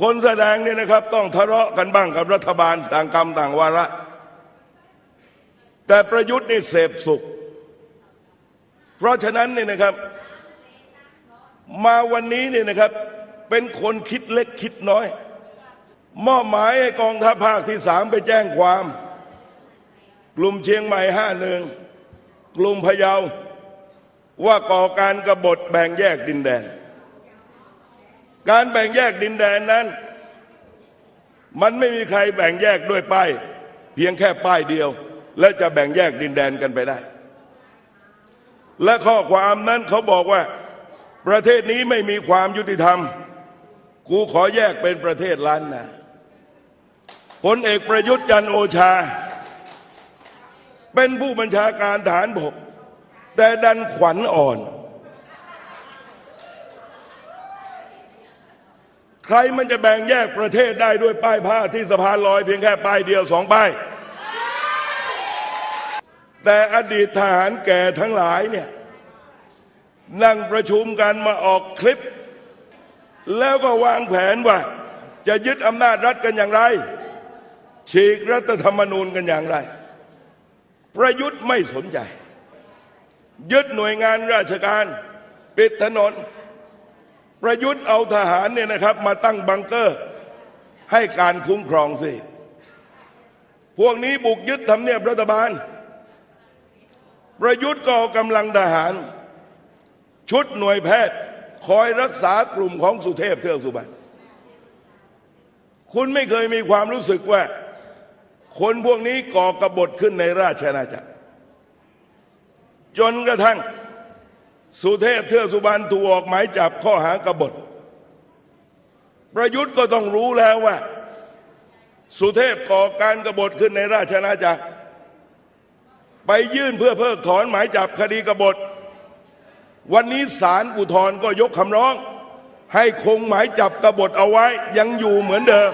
คนแสดงเนี่ยนะครับ ต้องทะเลาะกันบ้างกับรัฐบาลต่างกรรมต่างวาระ แต่ประยุทธ์นี่เสพสุข เพราะฉะนั้นเนี่ยนะครับ มาวันนี้เนี่ยนะครับ เป็นคนคิดเล็กคิดน้อย มอบหมายให้กองทัพภาคที่สามไปแจ้งความ กลุ่มเชียงใหม่ห้าหนึ่งกลุ่มพะเยาว่าก่อการกรบฏแบ่งแยกดินแดน การแบ่งแยกดินแดนนั้น มันไม่มีใครแบ่งแยกด้วยป้ายเพียงแค่ป้ายเดียว และจะแบ่งแยกดินแดนกันไปได้ และข้อความนั้นเขาบอกว่า ประเทศนี้ไม่มีความยุติธรรม กูขอแยกเป็นประเทศล้านนาพลเอกประยุทธ์จันโอชา เป็นผู้บัญชาการฐานบกแต่ดันขวัญอ่อน ใครมันจะแบ่งแยกประเทศได้ด้วยป้ายผ้าที่สะพานลอยเพียงแค่ป้ายเดียวสองป้าย แต่อดีตทหารแก่ทั้งหลายเนี่ยนั่งประชุมกันมาออกคลิป แล้วก็วางแผนว่า จะยึดอำนาจรัฐกันอย่างไร ฉีกรัฐธรรมนูญกันอย่างไร ประยุทธ์ไม่สนใจ ยึดหน่วยงานราชการ ปิดถนน ประยุทธ์เอาทหารเนี่ยนะครับ มาตั้งบังเกอร์ ให้การคุ้มครองสิ พวกนี้บุกยึดทำเนียบรัฐบาล ประยุทธ์ก็เอากำลังทหาร ชุดหน่วยแพทย์คอยรักษากลุ่มของสุเทพเทือกสุบรรณคุณไม่เคยมีความรู้สึกว่า คนพวกนี้ก่อกระบฏขึ้นในราชอาณาจักร จนกระทั่ง สุเทพเทือกสุบรรณถูกออกหมายจับข้อหากบฏ ประยุทธ์ก็ต้องรู้แล้วว่า สุเทพก่อการกบฏขึ้นในราชอาณาจักร ไปยื่นเพื่อเพิกถอนหมายจับคดีกบฏ วันนี้ศาลอุทธรณ์ก็ยกคำร้อง ให้คงหมายจับกบฏเอาไว้ยังอยู่เหมือนเดิม